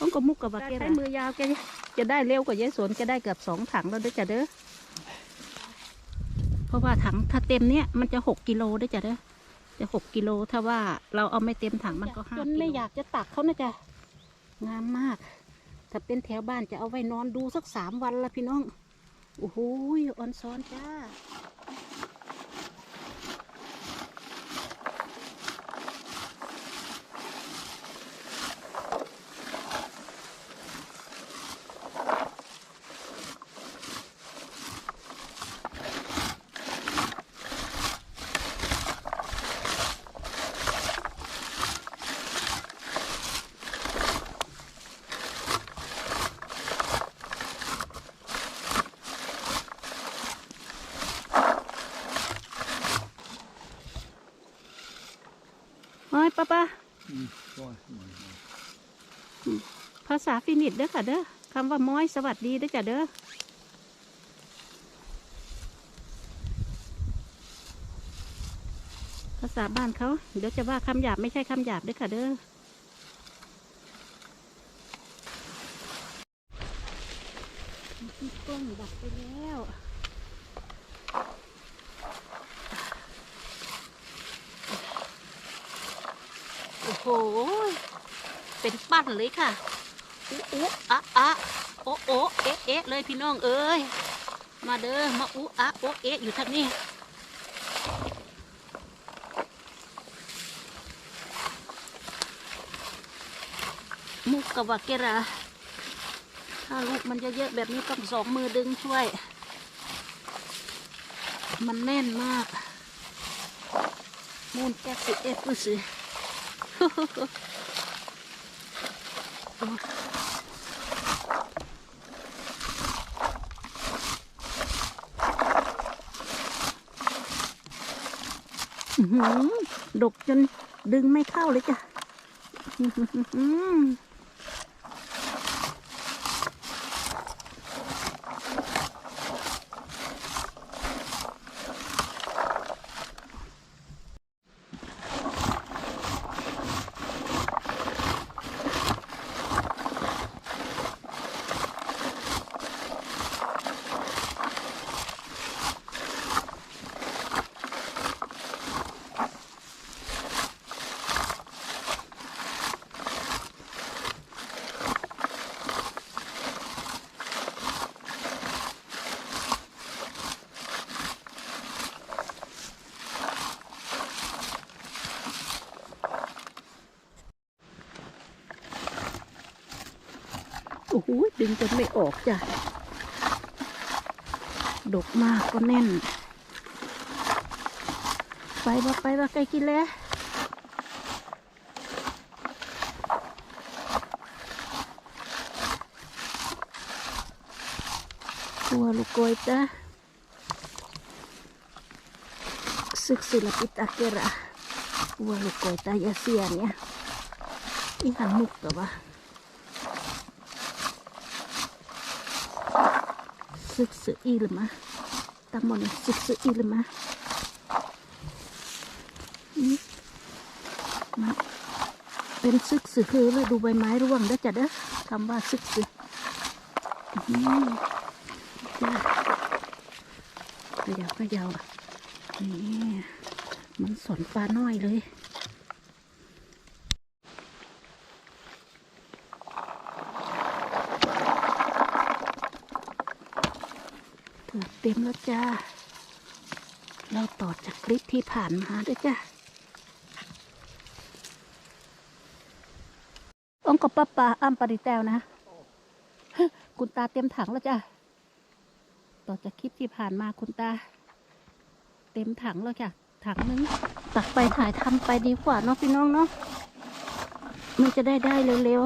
ต้องก็มุกกับว่าแกใช้มือยาวแกจะได้เร็วกว่ายายสนแกได้เกือบสองถังแล้วเด้อจ้ะเด้อเพราะว่าถังถ้าเต็มเนี้ยมันจะหกกิโลเด้อจ้ะเด้อจะหกกิโลถ้าว่าเราเอาไม่เต็มถังมันก็ห้าจนไม่อยากจะตักเขานะจ๊ะงามมาก ถ้าเป็นแถวบ้านจะเอาไว้นอนดูสักสามวันละพี่น้องโอ้โหออนซ้อนจ้า เฮ้ยป้าป้า Mm, bra. Mm. ภาษาฟินิชเด้อค่ะเด้อคำว่าม้อยสวัสดีเด้อจ้ะเด้อภาษาบ้านเขาเดี๋ยวจะว่าคำหยาบไม่ใช่คำหยาบเด้อค่ะเด้อพี่ก้นดับไปแล้ว โอ้โห เป็นปั้นเลยค่ะอุ๊อุ๊อะอะโอโอเอ๊ะเอ๊ะเลยพี่น้องเอ้ย มาเด้อ มาอุ๊อะโอเอ๊ะอยู่ทางนี้มุกกะวาเกราถ้าลูกมันเยอะๆแบบนี้ต้องสองมือดึงช่วย มันแน่นมากมูนแก๊สสิเอฟปุ๊สิอื้อ ดกจนดึงไม่เข้าเลยจ้ะ โอ้โหดึงจนไม่ออกจ้ะ ดกมากก็แน่น ไปว่าไปว่าไกลกินแล้วตัวลูกโกยจ้ะศึกศิลปิตอาเกระตัวลูกโกยตายาเซียเนี่ยอีหันมุกกับว่า ศึกสืออีหรือมาตามมันศึกสืออีหรือมาอืมมาเป็นซึกสือคือเลยดูใบไม้ร่วงเด้จ้ะเด้อคำว่าซึกสืออืมจ้าขยาวขยาวนี่มันสนปลาน้อยเลย เถือเต็มแล้วจ้า เราต่อจากคลิปที่ผ่านมาด้วยจ้าองค์กบป้าปลาอ้ำปริแตวนะ คุณตาเต็มถังแล้วจ้าต่อจากคลิปที่ผ่านมาคุณตา เต็มถังแล้วจ้ะถังนึงตักไปถ่ายทำไปดีกว่าเนาะพี่น้องเนาะมันจะได้ได้เร็ว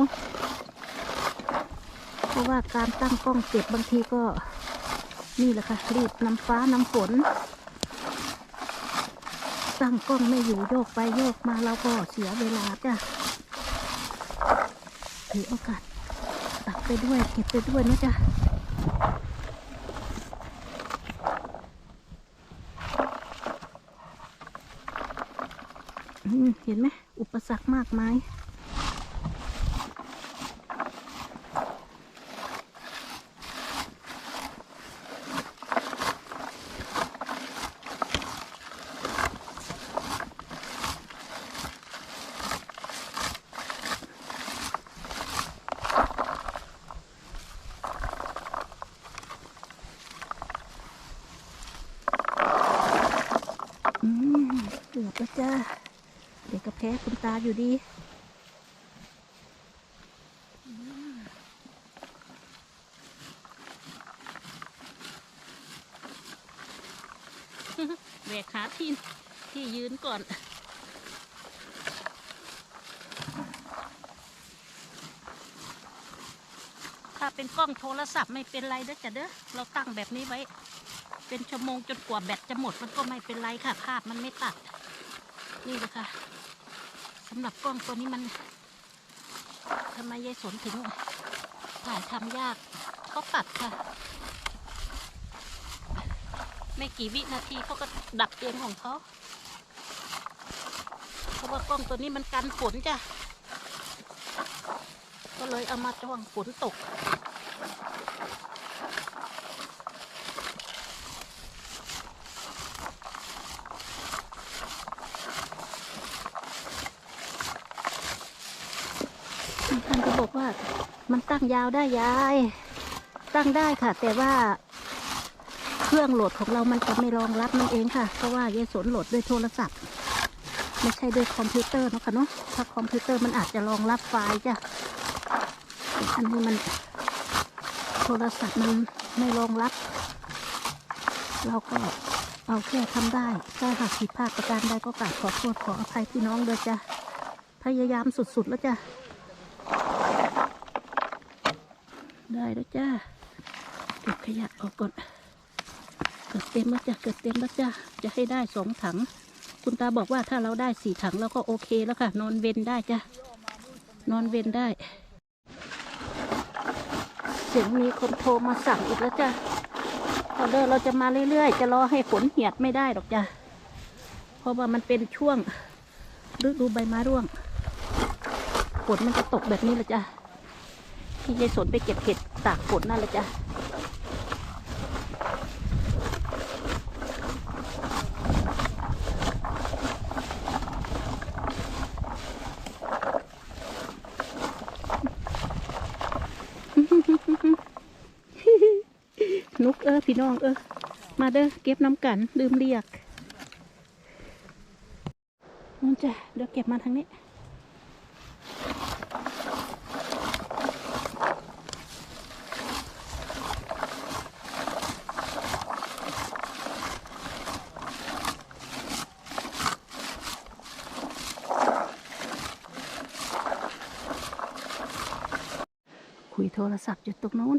ๆ เพราะว่าการตั้งกล้องเก็บบางทีก็ นี่แหละค่ะรีบน้ำฟ้าน้ำฝน ตั้งกล้องไม่อยู่โยกไปโยกมาเราก็เสียเวลาจ้ะถือโอกาสตักไปด้วยเก็บไปด้วยนะจ๊ะเห็นไหมอุปสรรคมากมาย แพ้คุณตาอยู่ดีแหวกขาที่ที่ยืนก่อนถ้าเป็นกล้องโทรศัพท์ไม่เป็นไรเด้อจ้ะเด้อ เราตั้งแบบนี้ไว้ เป็นชั่วโมงจนกว่าแบตจะหมดมันก็ไม่เป็นไรค่ะ ภาพมันไม่ตัด นี่เลยค่ะำหรับกล้องตัวนี้มันทำไมยายสนถึงถ่ายทำยากเขาตัดค่ะ ไม่กี่วินาทีเขาก็ดับเองของเขาเพราะว่ากล้องตัวนี้มันกันฝนจ้ะก็เลยเอามาจ้องฝนตก ท่านก็บอกว่า มันตั้งยาวได้ยาย ตั้งได้ค่ะ แต่ว่าเครื่องโหลดของเรามันจะไม่รองรับนั่นเองค่ะ เพราะว่ายายสนโหลดด้วยโทรศัพท์ ไม่ใช่ด้วยคอมพิวเตอร์เนะค่ะเนาะถ้าคอมพิวเตอร์มันอาจจะรองรับไฟล์จ้ะอันนี้มัน โทรศัพท์มันไม่รองรับ เราก็เอาแค่ทำได้ถ้าหากผิดพลาดประการใดก็กราบขอโทษขออภัยพี่น้องเลยจ้ะพยายามสุดๆแล้วจ้ะ ได้แล้วจ้าเก็บขยะออกก่อนเกิดเต็มแล้วจ้ะเกิดเต็มแล้วจ้ะจะให้ได้สองถัง คุณตาบอกว่าถ้าเราได้สี่ถังเราก็โอเคแล้วค่ะ นอนเวนได้จ้ะนอนเวนได้ เสียงมีคนโทรมาสั่งอีกแล้วจ้ะออเดอร์เราจะมาเรื่อยๆ จะรอให้ฝนเหียดไม่ได้หรอกจ้ะเพราะว่ามันเป็นช่วงฤดูใบไม้ร่วงฝนมันจะตกแบบนี้แหละจ้ะ ที่ยายสนไปเก็บเห็ดตากฝนนั่นแหละจ้ะนุกเออพี่น้องเออมาเด้อเก็บน้ำกันลืมเรียกนู่นจ้ะเดี๋ยวเก็บมาทางนี้ โทรศัพท์อยู่ตรงนู้น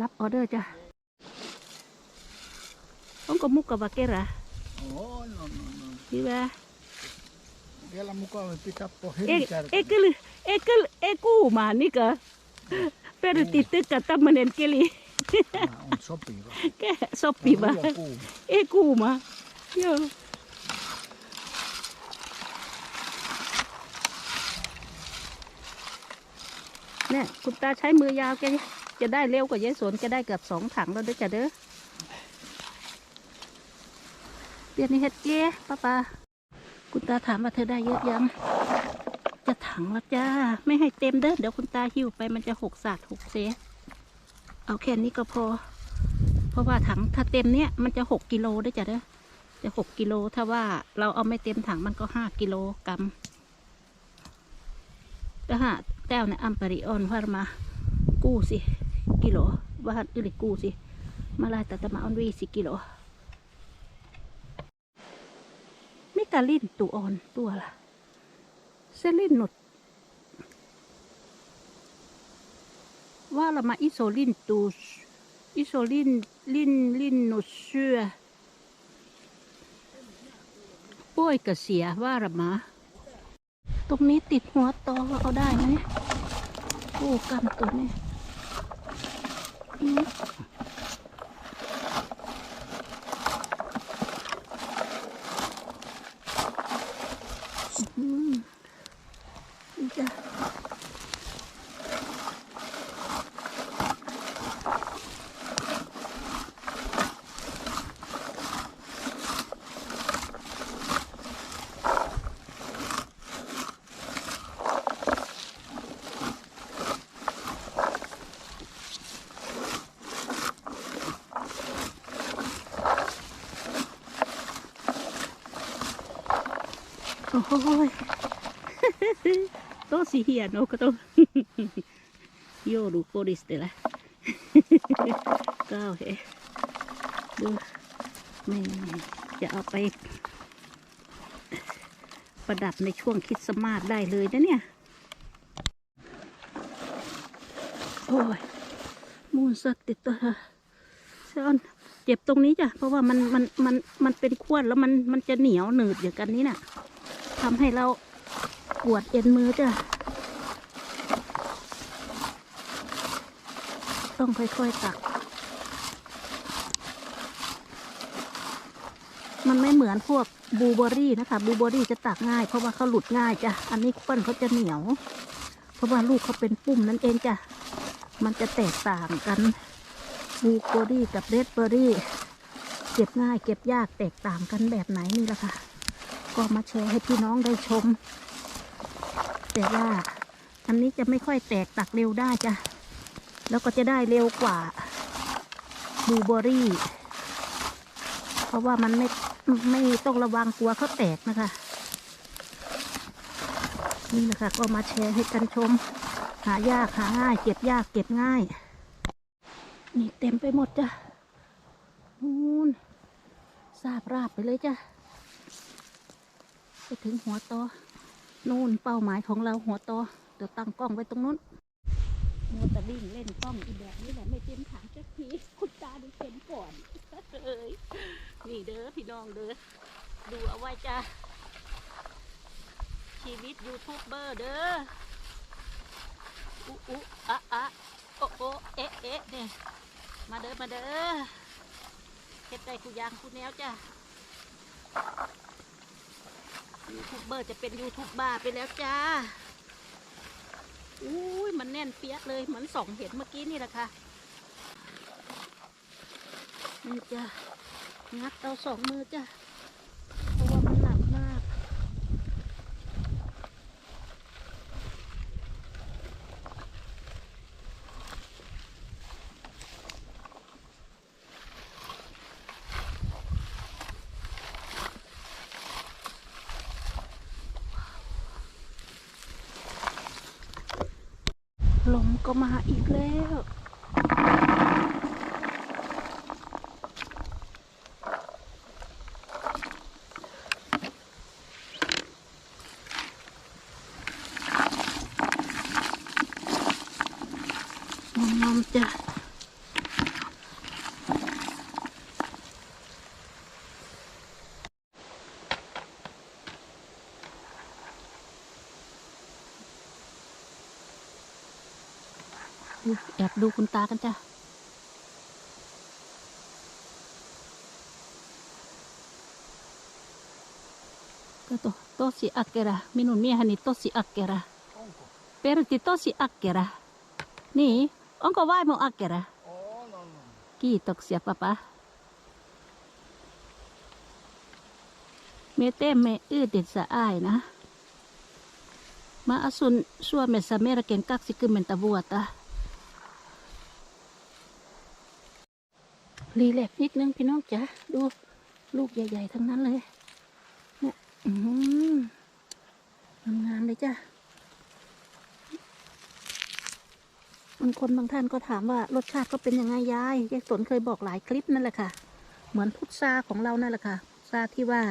รับออเดอร์จ้ะต้องก็มุกกับวาเกระ Oh, no, no, no. พี่ว่า Vielä mukava pitää po เอ็ก hirkärkä. เอ็กลเอ็กลเอกูมานี่ก็เปรติตึกกับตัมมันเนนเกลี Tämä on sopiva. แกสอบปีบา Liian kuuma. เอกูมาโย เนี่ยคุณตาใช้มือยาวแกจะได้เร็วกว่ายายสวนจะได้เกือบสองถังแล้วเด้อจ้ะเด้อเดี๋ยวนี้เฮ็ดเก้ป้าปาคุณตาถามว่าเธอได้เยอะยัง จะถังล้วจ้า ไม่ให้เต็มเด้อเดี๋ยวคุณตาหิ้วไปมันจะหกสาดหกเซเอาแค่นี้ก็พอ เพราะว่าถังถ้าเต็มเนี้ยมันจะหกกิโลได้จ้ะเด้อจะหกกิโลถ้าว่าเราเอาไม่เต็มถังมันก็ห้ากิโลกรัมแต่หา แต้วเนี่ยอัมปริออนว่ามา กู้สิ กิโลว่าอึลิกู้สิ มาลายแต่ตะมาออนวีสิกิโลไม่กาลินตัวอ่อนตัวละเซลินหนุด ว่าละมาอิโซลินตูส อิโซลินลินลินหนุดเชื่อป้วยกระเสียว่าละมา ตรงนี้ติดหัวตอเอาได้ไหม โอ้กำตัวนี้ ยโตสิเฮียโนก็โตโยดูโคดิสเตละก้าวเฮดูแม่จะเอาไป ประดับในช่วงคิดสต์มาสได้เลยนะเนี่ย โอ้ย มูนสัตติดตัวซอนเจ็บตรงนี้จ้ะ เพราะว่ามันมันมันมันเป็นขวดแล้วมันมันจะเหนียวหนืดอย่างกันนี้น่ะ ทำให้เราปวดเอ็นมือจ้ะ ต้องค่อยๆตัก มันไม่เหมือนพวกบลูเบอร์รี่นะคะบลูเบอร์รี่จะตักง่าย เพราะว่าเขาหลุดง่ายจ้ะ อันนี้ปั้นเขาจะเหนียว เพราะว่าลูกเขาเป็นปุ่มนั่นเองจ้ะ มันจะแตกต่างกันบลูเบอร์รี่กับเรดเบอร์รี่ เก็บง่ายเก็บยากแตกต่างกันแบบไหนนี่แหละค่ะ ก็มาแชร์ให้พี่น้องได้ชม แต่ว่าอันนี้จะไม่ค่อยแตกตักเร็วได้จ้ะ แล้วก็จะได้เร็วกว่าบูเบอร์รี่ เพราะว่ามันไม่ไม่ต้องระวังกลัวเขาแตกนะคะ นี่นะคะก็มาแชร์ให้กันชม หายากหาง่าย เก็บยากเก็บง่าย นี่เต็มไปหมดจ้ะนู่นซาบราบไปเลยจ้ะ ไปถึงหัวตอนู่นเป้าหมายของเราหัวตอเดี๋ยวตั้งกล้องไว้ตรงนู้นมัวแต่วิ่งเล่นกล้องอีแบบนี้แหละไม่เต็มถังสักทีคุณตาดูเต็มก่อนเอ้ยนี่เด้อพี่น้องเด้อดูเอาไว้จ้ะชีวิตยูทูบเบอร์เด้ออุอุอะอะโอโอเอะเอะเนี่ยมาเด้อมาเด้อเฮ็ดได้กูยางกูแนวจ้ะ ยูทูบเบอร์จะเป็นยูทูบบ้าไปแล้วจ้าอุ้ยมันแน่นเปียกเลยเหมือนสองเห็นเมื่อกี้นี่แหละค่ะนี่จ้ะงัดเอาสองมือจ้ะ เพราะว่ามันหนักมาก ลมก็มาอีกแล้ว แอบดูคุณตากันจ้ะ Kato, tosi akkera. Minun mieheni tosi akkera. Onko? Pertti tosi akkera. Niin, onko vaimo akkera? On, on, on. Kiitoksia, papa. Me teemme yhdessä aina. Mä asun Suomessa melkein 20 vuotta. รีแลกนิดนึงพี่น้องจ๋าดูลูกใหญ่ ๆ ทั้งนั้นเลย เนี่ยอืมงามๆเลยจ้ะบางคนบางท่านก็ถามว่ารสชาติก็เป็นยังไงยายยายสนเคยบอกหลายคลิปนั่นแหละค่ะ เหมือนพุทราของเรานั่นแหละค่ะพุทราที่ว่า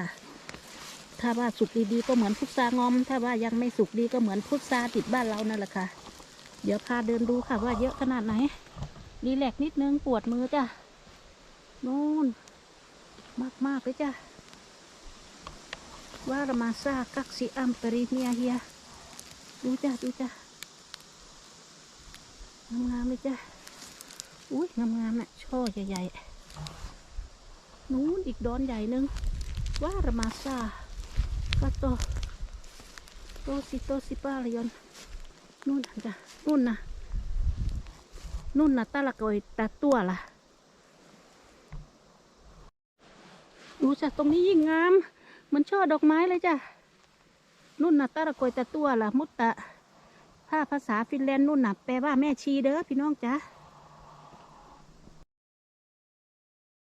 ถ้าว่าสุกดีๆก็เหมือนพุทรางอม ถ้าว่ายังไม่สุกดีก็เหมือนพุทราติดบ้านเรานั่นแหละค่ะ เดี๋ยวพาเดินดูค่ะว่าเยอะขนาดไหนรีแลกนิดนึงปวดมือจ้ะ นู่นมากมากเลยจ้ะว่ารามาซากักซิอัมเปริเนียเฮียดูจ้ะดูจ้ะงามๆเลยจ้ะอุ้ยงามๆน่ะช่อใหญ่ๆนู้นอีกดอนใหญ่หนึงว่ารามาซาก็โตโตสิโตสิปาเลยอนนู่นน่ะจ้ะนู่นนะนู่นนะตาละกอยตาตัวล่ะ ดูจ้ะตรงนี้ยิ่งงามเหมือนช่อดอกไม้เลยจ้ะนุ่นน่ะตะระกอยตะตัวล่ะมุตตะถ้าภาษาฟินแลนด์นุ่นน่ะแปลว่าแม่ชีเด้อพี่น้องจ้ะ